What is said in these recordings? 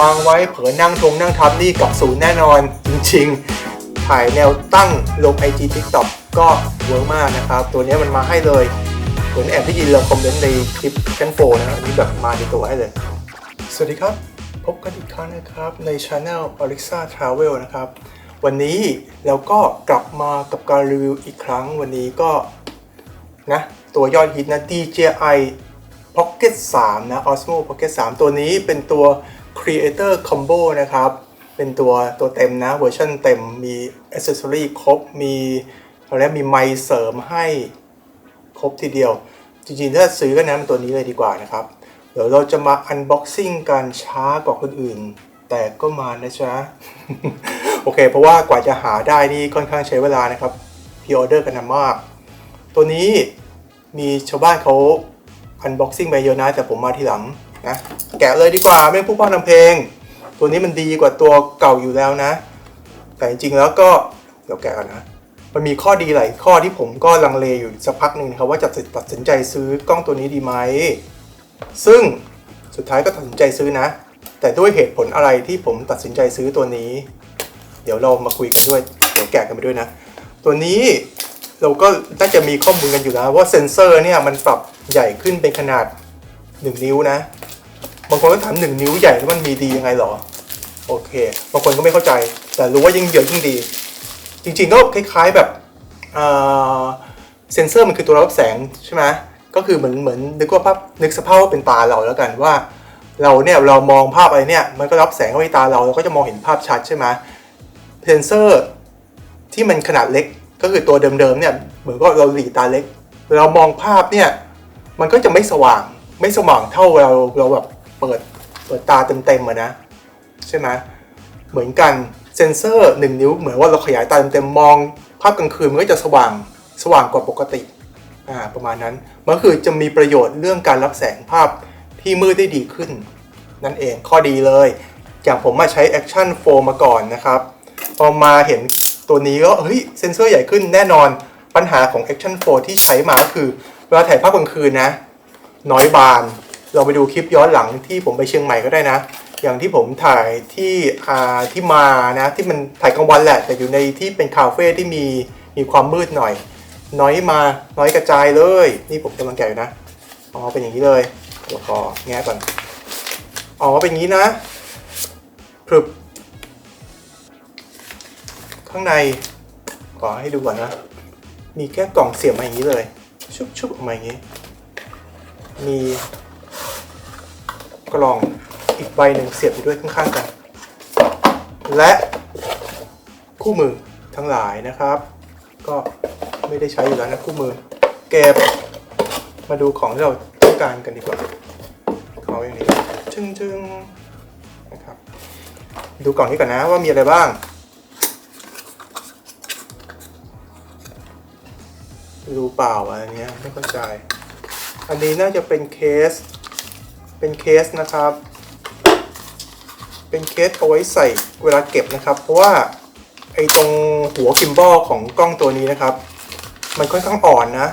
วางไว้เผลอนั่งทงนั่งทับนี่กลับศูนย์แน่นอนจริงๆ ถ่ายแนวตั้งลง IG TikTok ก็เวิร์กมากนะครับ ตัวนี้มันมาให้เลยผมแอบได้ยินเราคอมเมนต์ในคลิปชั้นโฟนะอันนี้แบบมาในตัวให้เลย สวัสดีครับ พบกันอีกครั้งนะครับ ในช anel Alexa Travel นะครับ วันนี้เราก็กลับมากับการรีวิวอีกครั้งวันนี้ก็นะตัวยอดฮิตนะ DJI Pocket 3 นะ Osmo Pocket 3 ตัวนี้เป็นตัว Creator Combo นะครับ เป็นตัวตัวเต็มนะเวอร์ชันเต็มมี Accessory ครบ มีอะไรมีไมค์เสริมให้ครบทีเดียว จริงๆ ถ้าซื้อก็แนะมันตัวนี้เลยดีกว่านะครับ เดี๋ยวเราจะมา Unboxing กันช้ากว่าคนอื่น แต่ก็มานะจ๊ะ โอเค เพราะว่ากว่าจะหาได้นี่ค่อนข้างใช้เวลานะครับพิออเดอร์กันนานมาก ตัวนี้มีชาวบ้านเขา อันบ็อกซิ่งไปเยอะนะ แต่ผมมาทีหลังนะแกะเลยดีกว่าไม่ผู้พ่อนำเพลง ตัวนี้มันดีกว่าตัวเก่าอยู่แล้วนะ แต่จริงๆแล้วก็เดี๋ยวแกะกันนะมันมีข้อดีหลายข้อที่ผมก็ลังเลอยู่สักพักหนึ่งครับว่าจะตัดสินใจซื้อกล้องตัวนี้ดีไหมซึ่งสุดท้ายก็ตัดสินใจซื้อนะ แต่ด้วยเหตุผลอะไรที่ผมตัดสินใจซื้อตัวนี้ เดี๋ยวเรามาคุยกันด้วยเดี๋ยวแกะกันไปด้วยนะ ตัวนี้เราก็น่าจะมีข้อมูลกันอยู่แล้วว่าเซนเซอร์เนี่ยมันปรับ ใหญ่ขึ้นเป็นขนาด 1 นิ้วนะ บางคนก็ถาม1นิ้วใหญ่แล้วมันมีดียังไงหรอ โอเค บางคนก็ไม่เข้าใจ แต่รู้ว่ายิ่งเยอะยิ่งดี จริงๆก็คล้าย ๆแบบเซนเซอร์มันคือตัวรับแสงใช่ไหมก็คือเหมือนเหมือนนึกว่าภาพนึกสภาพว่าเป็นตาเราแล้วกันว่า เราเนี่ยเรามองภาพอะไรเนี่ยมันก็รับแสงเข้าไปตาเราเราก็จะมองเห็นภาพชัดใช่ไหมเซนเซอร์ที่มันขนาดเล็กก็คือตัวเดิมๆเนี่ยเหมือนก็เราหลีตาเล็ก เรามองภาพเนี่ย มันก็จะไม่สว่างไม่สว่างเท่าเราเราแบบเปิดเปิดตาเต็มๆอะนะ ใช่ไหมเหมือนกันเซนเซอร์1นิ้ว เหมือนว่าเราขยายตาเต็มๆมอง ภาพกลางคืนมันก็จะสว่างสว่างกว่าปกติอ่าประมาณนั้นมันคือจะมีประโยชน์เรื่องการรับแสงภาพที่มืดได้ดีขึ้น นั่นเองข้อดีเลย อย่างผมมาใช้ Action 4 มาก่อนนะครับ พอมาเห็นตัวนี้ก็เฮ้ยเซนเซอร์ใหญ่ขึ้นแน่นอนปัญหาของ Action 4 ที่ใช้มาก็คือ เวลาถ่ายภาพกลางคืนนะ น้อยบาน เราไปดูคลิปย้อนหลังที่ผมไปเชียงใหม่ก็ได้นะ อย่างที่ผมถ่ายที่อ่าที่มานะที่มันถ่ายกลางวันแหละ แต่อยู่ในที่เป็นคาเฟ่ที่มีมีความมืดหน่อย น้อยมาน้อยกระจายเลย นี่ผมกำลังแกะอยู่นะอ๋อเป็นอย่างนี้เลยเดี๋ยวขอแงะก่อนอ๋อเป็นอย่างนี้นะพรึบข้างในขอให้ดูก่อนนะ มีแค่กล่องเสียบมาอย่างนี้เลย ชุบชุบออกมาอย่างนี้ มีกล่องอีกใบหนึ่งเสียบอยู่ด้วยข้างๆกัน และคู่มือทั้งหลายนะครับ ก็ไม่ได้ใช้อยู่แล้วนะคู่มือ เก็บมาดูของที่เราต้องการกันดีกว่าเอาอย่างนี้ชึ้งชึ้งๆนะครับ ดูกล่องนี้ก่อนนะว่ามีอะไรบ้าง รูเปล่าอะอันเนี้ยไม่เข้าใจ อันนี้น่าจะเป็นเคส เป็นเคสนะครับ เป็นเคสเอาไว้ใส่เวลาเก็บนะครับ เพราะว่าไอ้ตรงหัวกิมบอลของกล้องตัวนี้นะครับ มันค่อนข้างอ่อนนะ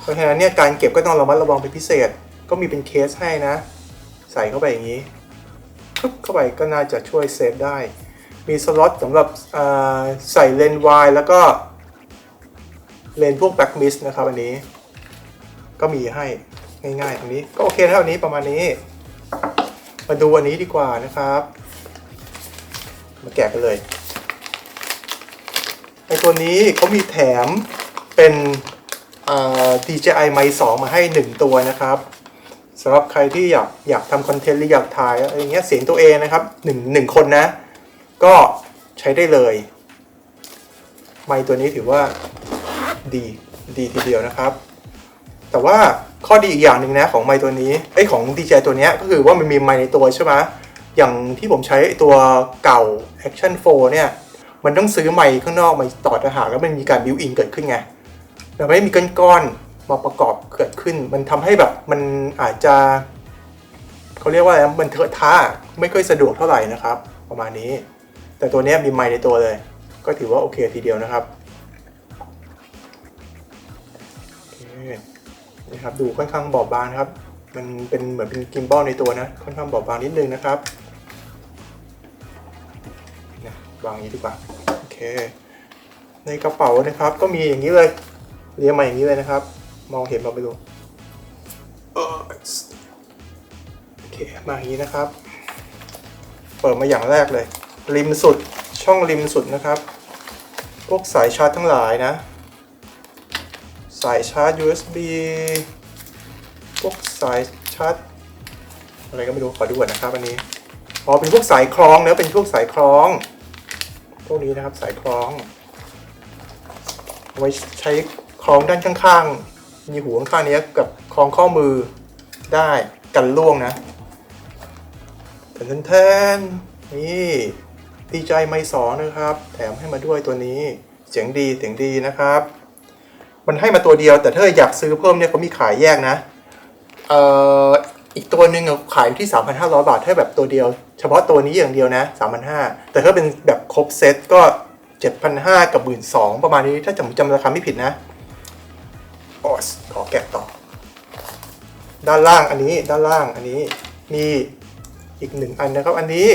เพราะฉะนั้นเนี่ยการเก็บก็ต้องระมัดระวังเป็นพิเศษ ก็มีเป็นเคสให้นะ ใส่เข้าไปอย่างนี้ปึ๊บเข้าไปก็น่าจะช่วยเซฟได้ มีสล็อตสำหรับใส่เลนส์วายแล้วก็ เลนพวกแบ็กมิสนะครับอันนี้ ก็มีให้ง่ายๆตรงนี้ก็โอเคเท่านี้ประมาณนี้ มาดูอันนี้ดีกว่านะครับ มาแกะกันเลยไอตัวนี้เขามีแถมเป็นอ่า DJI Mic 2มาให้ 1 ตัวนะครับสำหรับใครที่อยากอยากทำคอนเทนต์หรืออยากถ่ายอะไรเงี้ยเสียงตัวเองนะครับหนึ่งหนึ่งคนนะ ก็ใช้ได้เลย ไมตัวนี้ถือว่า ดีดีทีเดียวนะครับ แต่ว่าข้อดีอีกอย่างหนึ่งนะของไมตัวนี้ไอของ DJ ตัวนี้ก็คือว่ามันมีไมในตัวใช่ไหมอย่างที่ผมใช้ตัวเก่า Action 4 เนี่ย มันต้องซื้อไมข้างนอกมาต่อทหารแล้วมันมีการบิวอินเกิดขึ้นไงแต่ไม่ได้มีก้อนๆมาประกอบเกิดขึ้น มันทำให้แบบมันอาจจะเขาเรียกว่าอะไรมันเถอะท่าไม่ค่อยสะดวกเท่าไหร่นะครับ ประมาณนี้ แต่ตัวนี้มีไมในตัวเลย ก็ถือว่าโอเคทีเดียวนะครับ นะครับดูค่อนข้างบอบบางนะครับ มันเป็นเหมือนเป็นกิมบอลในตัวนะ ค่อนข้างบอบบางนิดนึงนะครับวางอย่างนี้ดีกว่าโอเค ในกระเป๋านะครับ ก็มีอย่างนี้เลยเรียงมาอย่างนี้เลยนะครับ มองเห็นมาไม่รู้เออโอเคมาอย่างนี้นะครับ เปิดมาอย่างแรกเลย ริมสุดช่องริมสุดนะครับ พวกสายชาร์จทั้งหลายนะ สายชาร์จ USB พวกสายชาร์จอะไรก็ไม่รู้ขอดูก่อนนะครับอันนี้อ๋อเป็นพวกสายคล้องเนะเป็นพวกสายคล้อง พวกนี้นะครับสายคล้องเอาไว้ใช้คล้องด้านข้างๆ มีหูข้างๆนี้กับคล้องข้อมือได้กันล่วงนะแทนแทนนี่ดีใจไม่สองนะครับ แถมให้มาด้วยตัวนี้ เสียงดีเสียงดีนะครับ มันให้มาตัวเดียว แต่ถ้าอยากซื้อเพิ่มเนี่ยเขามีขายแยกนะเอ่ออีกตัวหนึ่งขายอยู่ที่ 3,500 บาท ถ้าแบบตัวเดียว เฉพาะตัวนี้อย่างเดียวนะ 3,500 แต่ถ้าเป็นแบบครบเซตก็ 7,500 กับ 12,000 ประมาณนี้ ถ้าจำจำราคาไม่ผิดนะออสขอแกะต่อ ด้านล่างอันนี้ด้านล่างอันนี้มีอีกหนึ่งอันนะครับ อันนี้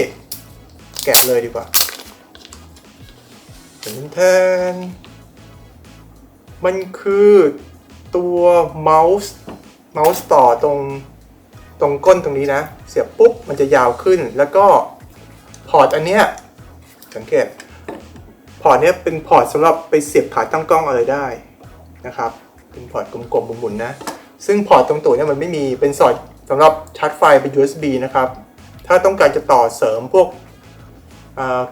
แกะเลยดีกว่าแทน มันคือตัวเมาส์เมาส์ต่อตรงตรงก้นตรงนี้นะ เสียบปุ๊บมันจะยาวขึ้น แล้วก็พอร์ตอันเนี้ยสังเกตพอร์ตเนี้ยเป็นพอร์ตสำหรับไปเสียบขาตั้งกล้องอะไรได้นะครับ เป็นพอร์ตกลมๆหมุนๆนะ ซึ่งพอร์ตตรงตัวเนี้ยมันไม่มีเป็นสอดสำหรับชาร์จไฟเป็น USB นะครับ ถ้าต้องการจะต่อเสริมพวก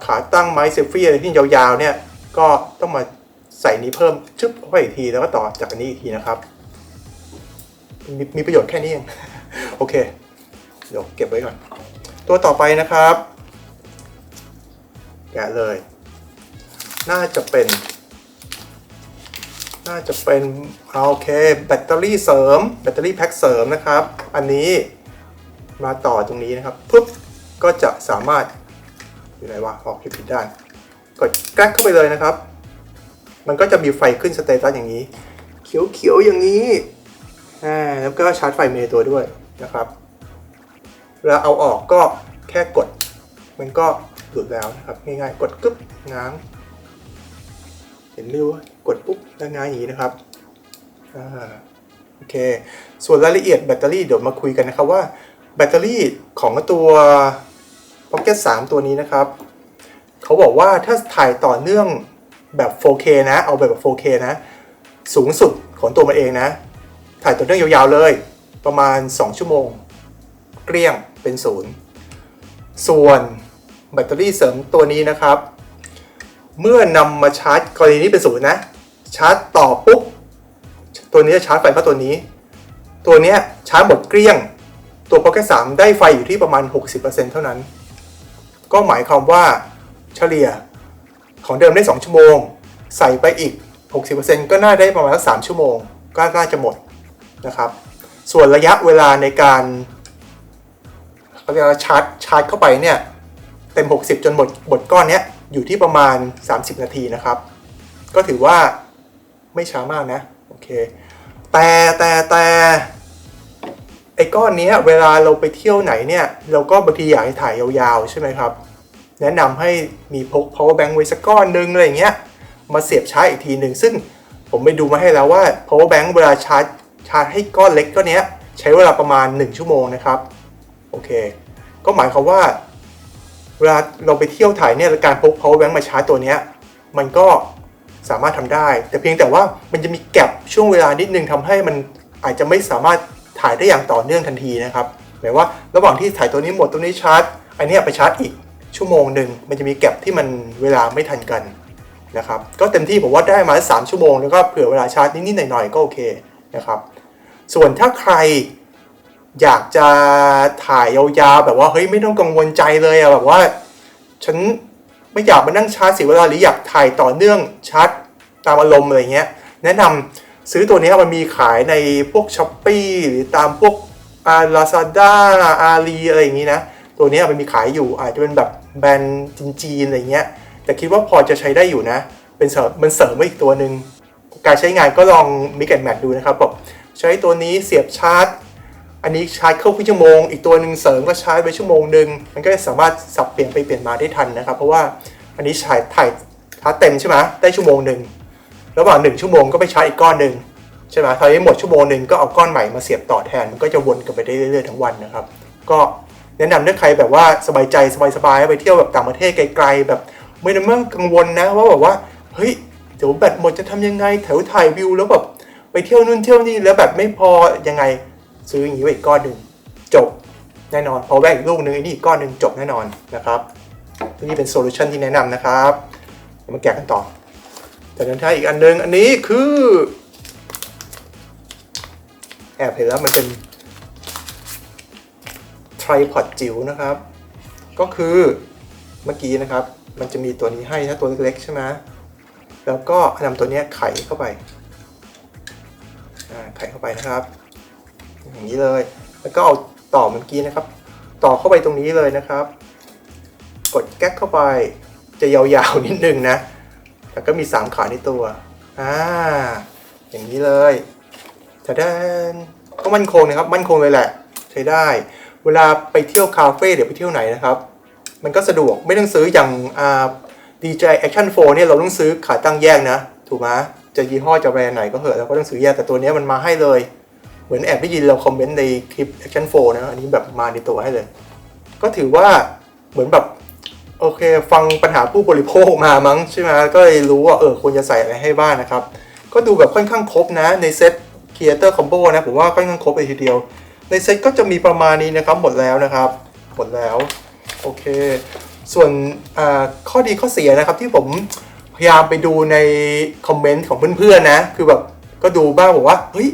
ขาตั้งไม้เซลฟี่อะไรที่ยาวๆเนี่ยก็ต้องมา ใส่นี้เพิ่มชึบเข้าไปอีกทีแล้วก็ต่อจากอันนี้อีกทีนะครับมีมีประโยชน์แค่นี้เอง โอเค เดี๋ยวเก็บไว้ก่อน ตัวต่อไปนะครับ แกะเลย น่าจะเป็น น่าจะเป็นโอเคแบตเตอรี่เสริม แบตเตอรี่แพ็คเสริมนะครับ อันนี้มาต่อตรงนี้นะครับปุ๊บก็จะสามารถอยู่ไหนวะออกผิดด้านกดแกล้เข้าไปเลยนะครับ มันก็จะมีไฟขึ้นสเตตัสอย่างนี้ เขียวๆอย่างนี้อ่าแล้วก็ชาร์จไฟเมตัวด้วยนะครับแล้วเอาออกก็แค่กด มันก็หลุดแล้วนะครับง่ายๆกดกึ๊บง้าง เห็นไหมว่ากดปุ๊บแล้วง้างอย่างนี้นะครับอ่าโอเค ส่วนรายละเอียดแบตเตอรี่เดี๋ยวมาคุยกันนะครับว่าแบตเตอรี่ของตัว Pocket 3 ตัวนี้นะครับ เขาบอกว่าถ้าถ่ายต่อเนื่อง แบบ 4K นะ เอาแบบ 4K นะ สูงสุดของตัวมันเองนะ ถ่ายต่อเนื่องยาวๆเลย ประมาณ 2 ชั่วโมง เกลี้ยงเป็นศูนย์ส่วนแบตเตอรี่เสริมตัวนี้นะครับ เมื่อนำมาชาร์จกรณีนี้เป็นศูนย์นะ ชาร์จต่อปุ๊บ ตัวนี้จะชาร์จไฟเข้าตัวนี้ ตัวนี้ชาร์จหมดเกลี้ยง ตัว Pocket 3 ได้ไฟอยู่ที่ประมาณ 60%เท่านั้น ก็หมายความว่าเฉลี่ย ของเดิมได้ 2 ชั่วโมง ใส่ไปอีก 60%ก็น่าได้ประมาณสัก3ชั่วโมง ก็น่าจะหมดนะครับ ส่วนระยะเวลาในการเขาเรียกว่าชาร์จชาร์จเข้าไปเนี่ยเต็ม 60 จนหมดหมดก้อนเนี้ยอยู่ที่ประมาณ 30 นาทีนะครับ ก็ถือว่าไม่ช้ามากนะโอเคแต่แต่แต่ไอ้ก้อนเนี้ยเวลาเราไปเที่ยวไหนเนี่ย เราก็บางทีอยากให้ถ่ายยาวๆ ใช่ไหมครับ แนะนำให้มีพก power bank ไว้สักก้อนหนึงอะไรอย่างเงี้ยมาเสียบชาร์จอีกทีหนึ่งซึ่งผมไปดูมาให้แล้วว่า power bank เวลาชาร์จชาร์จให้ก้อนเล็กก้อนเนี้ยใช้เวลาประมาณ 1 ชั่วโมงนะครับ โอเค ก็หมายความว่า เวลาเราไปเที่ยวถ่ายเนี่ยการพก power bank มาชาร์จตัวเนี้ยมันก็สามารถทำได้ แต่เพียงแต่ว่ามันจะมีแกลบช่วงเวลานิดนึงทำให้มันอาจจะไม่สามารถถ่ายได้อย่างต่อเนื่องทันทีนะครับหมายว่าระหว่างที่ถ่ายตัวนี้หมดตัวนี้ชาร์จอันเนี้ยไปชาร์จอีก ชั่วโมงหนึ่งมันจะมีแกลบที่มันเวลาไม่ทันกันนะครับก็เต็มที่ผมว่าได้มาสามชั่วโมงแล้วก็เผื่อเวลาชาร์จนิดๆหน่อยๆก็โอเคนะครับส่วนถ้าใครอยากจะถ่ายยาวๆแบบว่าเฮ้ยไม่ต้องกังวลใจเลยอะแบบว่า ฉันไม่อยากมานั่งชาร์จเสียเวลาหรืออยากถ่ายต่อเนื่องชาร์จตามอารมณ์อะไรเงี้ยแนะนำซื้อตัวนี้มันมีขายในพวกช้อปปีหรือตามพวกอาลาซาด้าอาลีอะไรอย่างนี้นะ ตัวนี้มันมีขายอยู่อาจจะเป็นแบบ แบรนด์จีนๆอะไรเงี้ย แต่คิดว่าพอจะใช้ได้อยู่นะ เป็นเสริมมันเสริมมาอีกตัวหนึ่งการใช้งานก็ลองมิกแอนแมทดูนะครับบอกใช้ตัวนี้เสียบชาร์จ อันนี้ชาร์จเข้าครึ่งชั่วโมง อีกตัวหนึ่งเสริมก็ชาร์จไปชั่วโมงหนึ่งมันก็จะสามารถสับเปลี่ยนไปเปลี่ยนมาได้ทันนะครับ เพราะว่าอันนี้ถ่ายถ่ายชาร์จเต็มใช่ไหมได้ชั่วโมงหนึ่งระหว่างหนึ่งชั่วโมงก็ไปชาร์จอีกก้อนหนึ่งใช่ไหมถ้าได้หมดชั่วโมงหนึ่งก็เอาก้อนใหม่มาเสียบต่อแทนมันก็จะวนกันไปได้เรื่อยๆทั้งวันนะครับ ก็ แนะนำถ้าใครแบบว่าสบายใจสบายๆไปเที่ยวแบบต่างประเทศไกลๆแบบ ไม่ต้องมั่งกังวลนะว่าแบบว่าเฮ้ยเดี๋ยวแบตหมดจะทำยังไงแถวถ่ายวิวแล้วแบบไปเที่ยวนู่นเที่ยวนี่แล้วแบบไม่พอยังไงซื้ออย่างนี้ไว้อีกก้อนหนึ่งจบแน่นอนพอแวกอีกลูกหนึ่งอ้นี่อีกก้อนหนึ่งจบแน่นอนนะครับนี่เป็นโซลูชันที่แนะนำนะครับมาแกะกันต่อจากนั้นท้ายอีกอันหนึงอันนี้คือแอบเห็นแล้วมันเป็น ทริพอดจิ๋วนะครับ ก็คือเมื่อกี้นะครับ มันจะมีตัวนี้ให้ถ้าตัวเล็กๆใช่ไหมแล้วก็นำตัวนี้ไขเข้าไปไขเข้าไปนะครับ อย่างนี้เลย แล้วก็เอาต่อเมื่อกี้นะครับ ต่อเข้าไปตรงนี้เลยนะครับ กดแก๊กเข้าไป จะยาวๆนิดนึงนะ แล้วก็มี 3 ขาในตัว อ่า อย่างนี้เลยจะได้ก็มั่นคงนะครับ มั่นคงเลยแหละ ใช้ได้ เวลาไปเที่ยวคาเฟ่เดี๋ยวไปเที่ยวไหนนะครับ มันก็สะดวกไม่ต้องซื้ออย่างอ่า DJI Action 4เนี่ยเราต้องซื้อขาตั้งแยกนะ ถูกไหมจะยี่ห้อจะแบรนด์ไหนก็เหอะเราก็ต้องซื้อแยกแต่ตัวนี้มันมาให้เลย เหมือนแอบได้ยินเราคอมเมนต์ในคลิป Action 4 นะ อันนี้แบบมาในตัวให้เลย ก็ถือว่าเหมือนแบบโอเค ฟังปัญหาผู้บริโภคมามั้งใช่ไหมก็เลยรู้ว่าเออควรจะใส่อะไรให้บ้างนะครับ ก็ดูแบบค่อนข้างครบนะในเซ็ต Creator Combo นะ ผมว่าค่อนข้างครบเลยทีเดียว ในเซ็ตก็จะมีประมาณนี้นะครับหมดแล้วนะครับ หมดแล้ว โอเค ส่วนข้อดีข้อเสียนะครับที่ผมพยายามไปดูในคอมเมนต์ของเพื่อนๆนะ คือแบบก็ดูบ้างบอกว่าเฮ้ย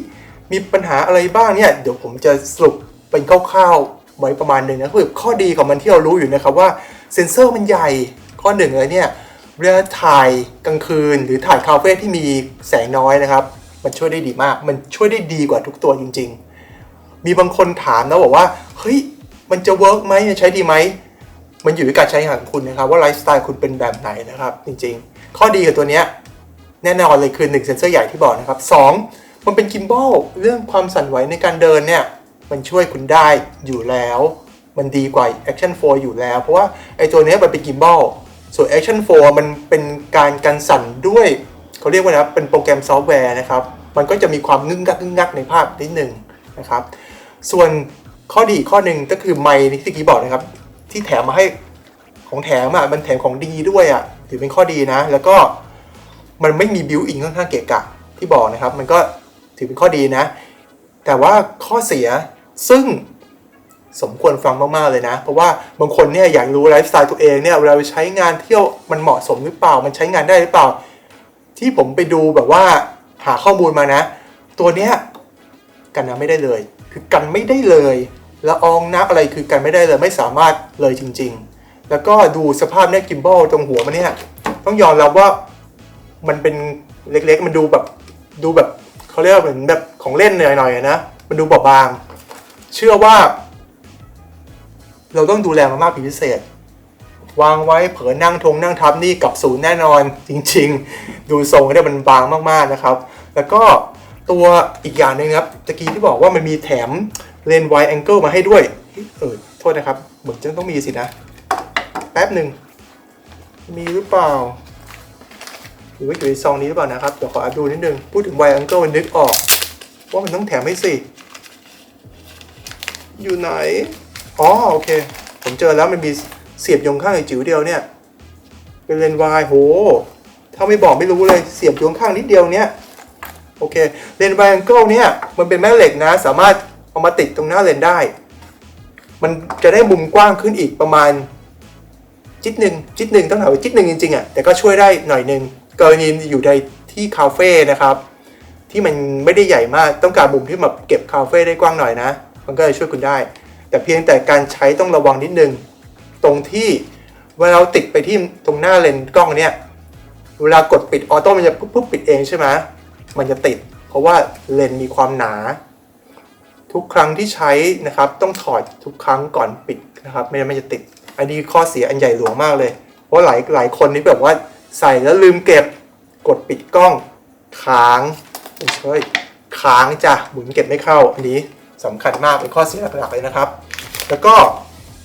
มีปัญหาอะไรบ้างเนี่ยเดี๋ยวผมจะสรุปเป็นคร่าวๆไว้ประมาณหนึ่งนะคือข้อดีของมันที่เรารู้อยู่นะครับว่าเซนเซอร์มันใหญ่ข้อหนึ่งเลยเนี่ยเวลาถ่ายกลางคืน หรือถ่ายคาเฟ่ที่มีแสงน้อยนะครับ มันช่วยได้ดีมาก มันช่วยได้ดีกว่าทุกตัวจริง ๆ มีบางคนถามนะบอกว่าเฮ้ยมันจะเวิร์กไหมใช้ดีไหมมันอยู่ที่การใช้งานของคุณนะครับว่าไลฟ์สไตล์คุณเป็นแบบไหนนะครับจริงๆ ข้อดีกับตัวเนี้ยแน่นอนเลยคือ1เซนเซอร์ใหญ่ที่บอกนะครับ2มันเป็นกิมบอลเรื่องความสั่นไหวในการเดินเนี่ยมันช่วยคุณได้อยู่แล้ว มันดีกว่า Action 4 อยู่แล้ว เพราะว่าไอ้ตัวเนี้ยมันเป็นกิมบอลส่วน Action 4 มันเป็นการกันสั่นด้วยเขาเรียกว่านะเป็นโปรแกรมซอฟต์แวร์นะครับ มันก็จะมีความงึ้งงักงึ้งงักในภาพนิดหนึ่งนะครับ ส่วนข้อดีข้อหนึ่งก็คือไมค์ที่กี้บอกนะครับ ที่แถมมาให้ของแถมอะมันแถมของดีด้วยอะถือเป็นข้อดีนะ แล้วก็มันไม่มีบิวอินค่อนข้างเกะกะที่บอกนะครับ มันก็ถือเป็นข้อดีนะ แต่ว่าข้อเสียซึ่งสมควรฟังมาก ๆ เลยนะ เพราะว่าบางคนเนี่ยอยากรู้ไลฟ์สไตล์ตัวเองเนี่ยเวลาไปใช้งานเที่ยวมันเหมาะสมหรือเปล่า มันใช้งานได้หรือเปล่า ที่ผมไปดูแบบว่าหาข้อมูลมานะ ตัวเนี้ยกันน้ำไม่ได้เลย คือกันไม่ได้เลยละอองน้ำอะไรคือกันไม่ได้เลยไม่สามารถเลยจริง ๆ แล้วก็ดูสภาพเนี่ยกิมบอลตรงหัวมันเนี่ยต้องยอมรับว่ามันเป็นเล็กๆ มันดูแบบดูแบบเขาเรียกว่าเหมือนแบบของเล่นหน่อยๆนะมันดูเบาบาง เชื่อว่า เราต้องดูแลมันมากเป็นพิเศษ วางไว้เผลอนั่งทงนั่งทับนี่กับศูนย์แน่นอนจริง ๆ ดูทรงเนี่ยมันบางมากๆนะครับ แล้วก็ ตัวอีกอย่างหนึ่งครับตะกี้ที่บอกว่ามันมีแถมเลนส์ไวแองเกิลมาให้ด้วยเออโทษนะครับเหมือนจะต้องมีสินะ แป๊บหนึ่ง มีหรือเปล่าหรือว่าอยู่ในซองนี้หรือเปล่านะครับ เดี๋ยวขออัพดูนิดนึง พูดถึงไวแองเกิลมันนึกออก ว่ามันต้องแถมให้สิ อยู่ไหน อ๋อโอเค ผมเจอแล้วมันมีเสียบยงข้างไอจิ๋วเดียวเนี่ย เป็นเลนส์วายโห ถ้าไม่บอกไม่รู้เลยเสียบยงข้างนิดเดียวเนี้ย โอเคเลนส์ไวแองเกิลเนี่ยมันเป็นแม่เหล็กนะ สามารถเอามาติดตรงหน้าเลนส์ได้ มันจะได้มุมกว้างขึ้นอีกประมาณจิตหนึ่งจิตหนึ่งต้องถามว่าจิตหนึ่งจริงๆอะแต่ก็ช่วยได้หน่อยหนึ่งกรณีอยู่ในที่คาเฟ่นะครับ ที่มันไม่ได้ใหญ่มากต้องการมุมที่แบบเก็บคาเฟ่ได้กว้างหน่อยนะ มันก็จะช่วยคุณได้ แต่เพียงแต่การใช้ต้องระวังนิดนึง ตรงที่เวลาเราติดไปที่ตรงหน้าเลนส์กล้องเนี่ยเวลากดปิดออโต้มันจะปุ๊บปุ๊บปิดเองใช่ไหม มันจะติด เพราะว่าเลนส์มีความหนา ทุกครั้งที่ใช้นะครับ ต้องถอดทุกครั้งก่อนปิดนะครับ ไม่งั้นมันจะติด อันนี้ข้อเสียอันใหญ่หลวงมากเลย เพราะหลายหลายคนนี่แบบว่าใส่แล้วลืมเก็บกดปิดกล้องค้างไม่ใช่ค้างจ้ะหมุนเก็บไม่เข้า อันนี้สำคัญมากเป็นข้อเสียหลักๆเลยนะครับ แล้วก็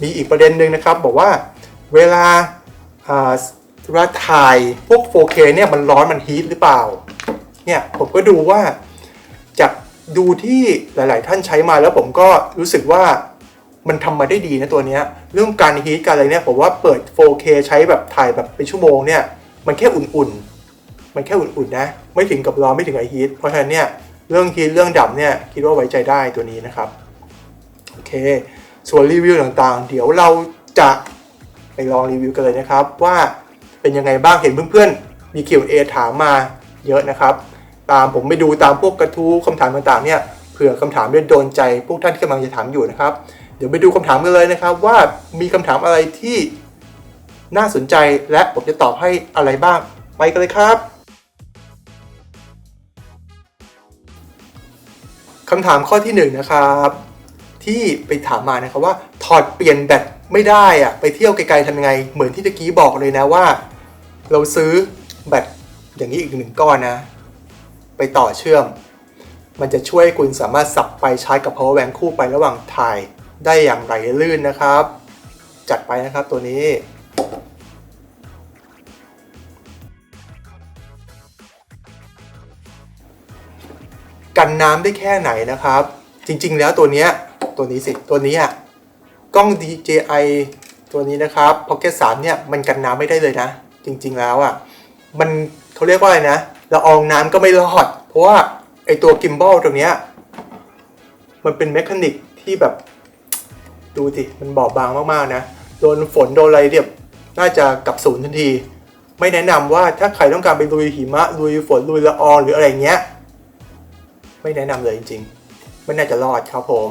มีอีกประเด็นหนึ่งนะครับ บอกว่าเวลาอ่าเวลาถ่ายพวก 4K เนี่ยมันร้อนมันฮีทหรือเปล่า เนี่ยผมก็ดูว่าจากดูที่หลาย ๆ ท่านใช้มาแล้วผมก็รู้สึกว่ามันทำมาได้ดีนะตัวเนี้ยเรื่องการฮีทการอะไรเนี่ยผมว่าเปิด 4K ใช้แบบถ่ายแบบเป็นชั่วโมงเนี่ยมันแค่อุ่นๆ มันแค่อุ่นๆนะ ไม่ถึงกับร้อนไม่ถึงกับฮีทเพราะฉะนั้นเนี่ยเรื่องฮีทเรื่องดับเนี่ยคิดว่าไว้ใจได้ตัวนี้นะครับโอเค ส่วนรีวิวต่างๆ เดี๋ยวเราจะไปลองรีวิวกันเลยนะครับ ว่าเป็นยังไงบ้างเห็นเพื่อนๆมี Q&A ถามมาเยอะนะครับ ตามผมไปดูตามพวกกระทู้คำถามต่างๆเนี่ยเผื่อคำถามเนี่ยโดนใจพวกท่านที่กำลังจะถามอยู่นะครับ เดี๋ยวไปดูคำถามกันเลยนะครับ ว่ามีคำถามอะไรที่น่าสนใจและผมจะตอบให้อะไรบ้าง ไปกันเลยครับคำถามข้อที่หนึ่งนะครับ ที่ไปถามมานะครับว่าถอดเปลี่ยนแบตไม่ได้อะไปเที่ยวไกลๆทำยังไง เหมือนที่ตะกี้บอกเลยนะว่า เราซื้อแบตอย่างนี้อีกหนึ่งก้อนนะ ไปต่อเชื่อม มันจะช่วยคุณสามารถสับไปใช้กับ power bank คู่ไประหว่างถ่ายได้อย่างไหลลื่นนะครับ จัดไปนะครับตัวนี้กันน้ำได้แค่ไหนนะครับ จริงๆ แล้วตัวเนี้ยตัวนี้สิตัวนี้อะกล้อง DJI ตัวนี้นะครับ Pocket 3 เนี่ยมันกันน้ำไม่ได้เลยนะ จริงๆแล้วอะมันเขาเรียกว่าอะไรนะ ละอองน้ำก็ไม่รอด เพราะว่าไอตัวกิมบอลตรงเนี้ยมันเป็นเมคานิกที่แบบ ดูสิมันบอบบางมากๆนะ โดนฝนโดนอะไรเรียบน่าจะกลับศูนย์ทันที ไม่แนะนำว่าถ้าใครต้องการไปลุยหิมะลุยฝนลุยละอองหรืออะไรเงี้ย ไม่แนะนำเลยจริงๆ ไม่น่าจะรอดครับผม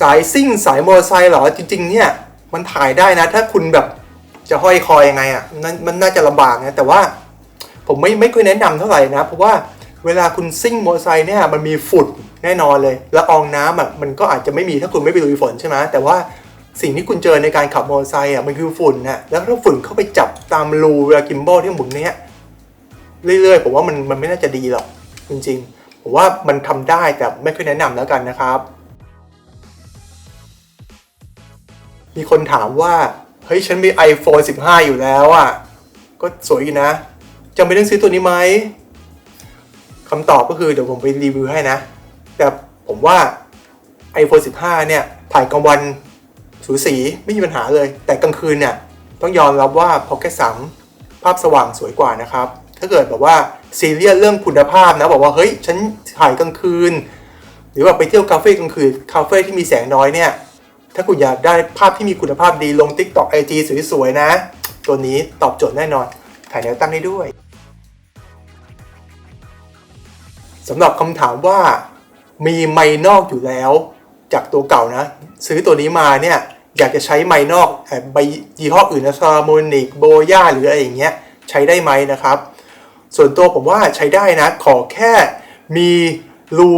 สายซิ่งสายมอเตอร์ไซค์เหรอจริง ๆ เนี่ย มันถ่ายได้นะ ถ้าคุณแบบ จะห้อยคอยยังไงอะนั่นมันน่าจะลำบากนะแต่ว่าผมไม่ไม่ค่อยแนะนำเท่าไหร่นะ เพราะว่าเวลาคุณซิ่งมอเตอร์ไซค์เนี่ยมันมีฝุ่นแน่นอนเลยละอองน้ำอะมันก็อาจจะไม่มีถ้าคุณไม่ไปลุยฝนใช่ไหมแต่ว่าสิ่งที่คุณเจอในการขับมอเตอร์ไซค์อะมันคือฝุ่นนะแล้วถ้าฝุ่นเข้าไปจับตามรูเวลากิมบอลที่หมุนเนี้ยเรื่อยๆผมว่ามันมันไม่น่าจะดีหรอกจริงๆผมว่ามันทำได้แต่ไม่ค่อยแนะนำแล้วกันนะครับ มีคนถามว่า เฮ้ยฉันมี iPhone 15 อยู่แล้วอะ ก็สวยอยู่นะจำเป็นต้องซื้อตัวนี้ไหมคำตอบก็คือเดี๋ยวผมไปรีวิวให้นะ แต่ผมว่า iPhone 15 เนี่ย ถ่ายกลางวันสูสีไม่มีปัญหาเลย แต่กลางคืนเนี่ย ต้องยอมรับว่า Pocket 3 ภาพสว่างสวยกว่านะครับ ถ้าเกิดแบบว่าซีเรียสเรื่องคุณภาพนะ บอกว่าเฮ้ยฉันถ่ายกลางคืน หรือว่าไปเที่ยวคาเฟ่กลางคืนคาเฟ่ที่มีแสงน้อยเนี่ย ถ้าคุณอยากได้ภาพที่มีคุณภาพดีลง TikTok IG สวยๆนะ ตัวนี้ตอบโจทย์แน่นอน ถ่ายแนวตั้งได้ด้วยสำหรับคำถามว่ามีไมค์นอกอยู่แล้ว จากตัวเก่านะ ซื้อตัวนี้มาเนี่ยอยากจะใช้ไมค์นอกแบบใบยี่ห้ออื่นนะซาโมนิกโบย่าหรืออะไรอย่างเงี้ยใช้ได้ไหมนะครับ ส่วนตัวผมว่าใช้ได้นะ ขอแค่มีรู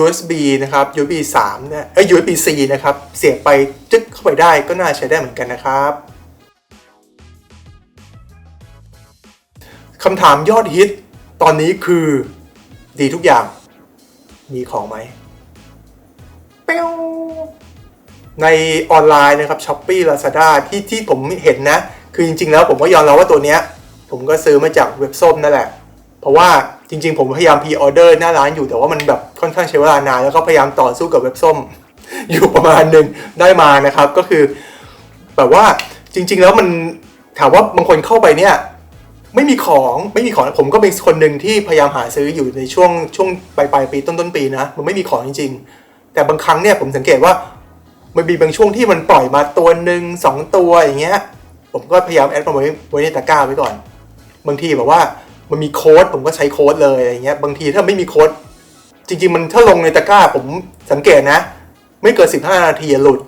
USB นะครับ USB 3นะเอ้ย USB C นะครับ เสียบไปจึ๊กเข้าไปได้ก็น่าใช้ได้เหมือนกันนะครับคำถามยอดฮิตตอนนี้คือดีทุกอย่าง มีของไหมเป้วในออนไลน์นะครับ s h อ p e e Lazada ที่ที่ผมเห็นนะ คือจริงๆแล้วผมก็ยอมรับว่าตัวเนี้ย ผมก็ซื้อมาจากเว็บส้มนั่นแหละ เพราะว่า จริง ๆ ผมพยายามพ r ออเดอร์หน้าร้านอยู่แต่ว่ามันแบบค่อนข้างใช้เวลานานแล้วก็พยายามต่อสู้กับเว็บส้ม อยู่ประมาณหนึ่งได้มานะครับ ก็คือแบบว่าจริง ๆ แล้วมันถามว่าบางคนเข้าไปเนี่ยไม่มีของไม่มีของผมก็เป็นคนหนึ่งที่พยายามหาซื้ออยู่ในช่วงช่วงปลายปลายปีต้นต้นปีนะมันไม่มีของจริง ๆ แต่บางครั้งเนี่ยผมสังเกตว่ามันมีบางช่วงที่มันปล่อยมาตัวหนึ่งสองตัวอย่างเงี้ยผมก็พยายามแอดมาไว้ไว้ในตะกร้าไว้ก่อน บางทีแบบว่า มันมีโค้ดผมก็ใช้โค้ดเลยอะไรเงี้ยบางทีถ้าไม่มีโค้ดจริง ๆ มันถ้าลงในตะกร้าผมสังเกตนะ ไม่เกิน 15 นาทีหลุด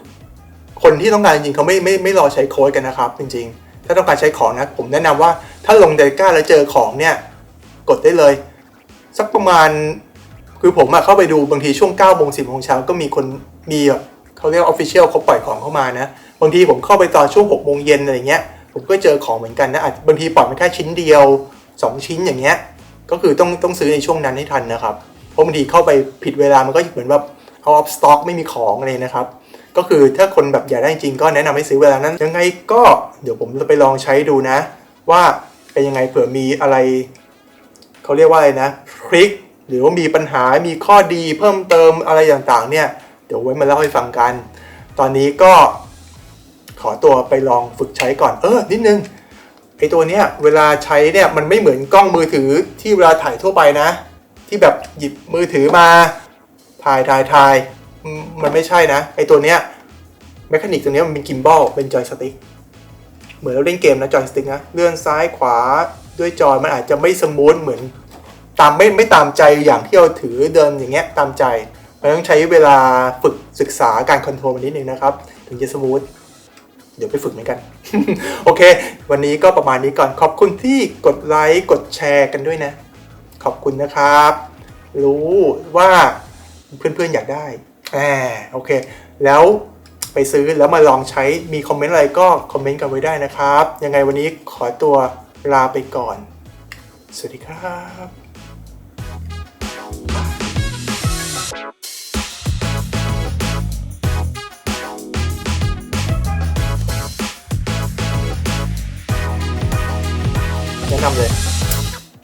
คนที่ต้องการจริงเขาไม่ไม่ไม่รอใช้โค้ดกันนะครับ จริง ๆ ถ้าต้องการใช้ของนะ ผมแนะนำว่าถ้าลงในตะกร้าแล้วเจอของเนี่ยกดได้เลย สักประมาณคือผมอะเข้าไปดูบางทีช่วง9โมง10โมงเช้าก็มีคนมีแบบเขาเรียกออฟฟิเชียลเขาปล่อยของเข้ามานะ บางทีผมเข้าไปตอนช่วง6โมงเย็นอะไรเงี้ยผมก็เจอของเหมือนกันนะอาจบางทีปล่อยมาแค่ชิ้นเดียว 2 ชิ้นอย่างเงี้ยก็คือต้องต้องซื้อในช่วงนั้นให้ทันนะครับเพราะบางทีเข้าไปผิดเวลามันก็เหมือนแบบเอาออฟสต็อกไม่มีของอะไรนะครับก็คือถ้าคนแบบอยากได้จริงก็แนะนำให้ซื้อเวลานั้น ยังไงก็เดี๋ยวผมจะไปลองใช้ดูนะ ว่าเป็นยังไงเผื่อมีอะไรเขาเรียกว่าอะไรนะคลิกหรือว่ามีปัญหามีข้อดีเพิ่มเติมอะไรต่างๆ เนี่ยเดี๋ยวไว้มาเล่าให้ฟังกัน ตอนนี้ก็ขอตัวไปลองฝึกใช้ก่อนเออนิดนึง ไอตัวเนี้ยเวลาใช้เนี่ยมันไม่เหมือนกล้องมือถือที่เวลาถ่ายทั่วไปนะ ที่แบบหยิบมือถือมาถ่ายถ่ายถ่ายมมันไม่ใช่นะ ไอตัวเนี้ยแมคานิกตัวเนี้ยมันเป็นกิมบอลเป็นจอยสติ๊กเหมือนเราเล่นเกมนะจอยสติ๊กนะเลื่อนซ้ายขวาด้วยจอยมันอาจจะไม่สมูทเหมือนตามไม่ไม่ตามใจอย่างที่เราถือเดินอย่างเงี้ยตามใจมันต้องใช้เวลาฝึกศึกษาการคอนโทรลมันนิดนึงนะครับ ถึงจะสมูท เดี๋ยวไปฝึกเหมือนกัน โอเค วันนี้ก็ประมาณนี้ก่อนขอบคุณที่กดไลค์กดแชร์กันด้วยนะ ขอบคุณนะครับ รู้ว่าเพื่อนๆอยากได้แหมโอเค แล้วไปซื้อแล้วมาลองใช้มีคอมเมนต์อะไรก็คอมเมนต์กันไว้ได้นะครับ ยังไงวันนี้ขอตัวลาไปก่อน สวัสดีครับ แนะนำเลย